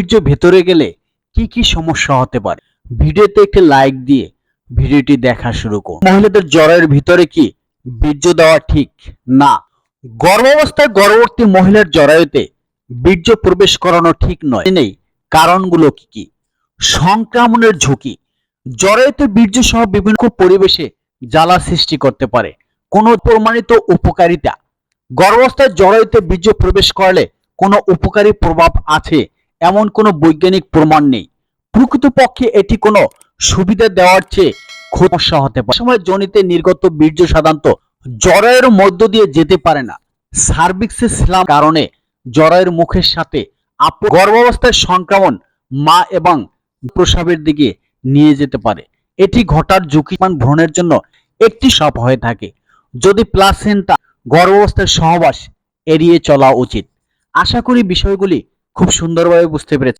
বীর্য ভেতরে গেলে কি কি সমস্যা হতে পারে? ভিডিওতে একটি লাইক দিয়ে ভিডিওটি দেখা শুরু করুন। মহিলাদের জ্বরের ভিতরে কি বীর্য দেওয়া ঠিক? না। গর্ভাবস্থায় গর্ভবতী মহিলার জরায়ুতে বীর্য প্রবেশ করানো ঠিক নয়। নেই। কারণগুলো কি কি? সংক্রমণের ঝুঁকি। জরায়ুতে বীর্য সহ বিভিন্ন পরিবেশে জ্বালা সৃষ্টি করতে পারে। কোনো প্রমাণিত উপকারিতা। গর্ভাবস্থায় জরায়ুতে বীর্য প্রবেশ করলে কোনো উপকারী প্রভাব আছে এমন কোনো বৈজ্ঞানিক প্রমাণ নেই। প্রকৃতপক্ষে এটি কোনো সুবিধা দেওয়ার চেয়ে সমস্যা হতে পারে। সময় জনিতে নির্গত বীর্য সাধারণত জরায়ুর মধ্য দিয়ে যেতে পারে না। সার্ভিক্সের স্লাম কারণে জরায়ুর মুখের সাথে গর্ভাবস্থায় সংক্রমণ মা এবং প্রসাবের দিকে নিয়ে যেতে পারে। এটি ঘটার ঝুঁকিমান ভ্রণের জন্য একটি সব হয়ে থাকে। যদি প্লাসেন্টা গর্ভাবস্থার সহবাস এড়িয়ে চলা উচিত। আশা করি বিষয়গুলি খুব সুন্দরভাবে বুঝতে পেরেছি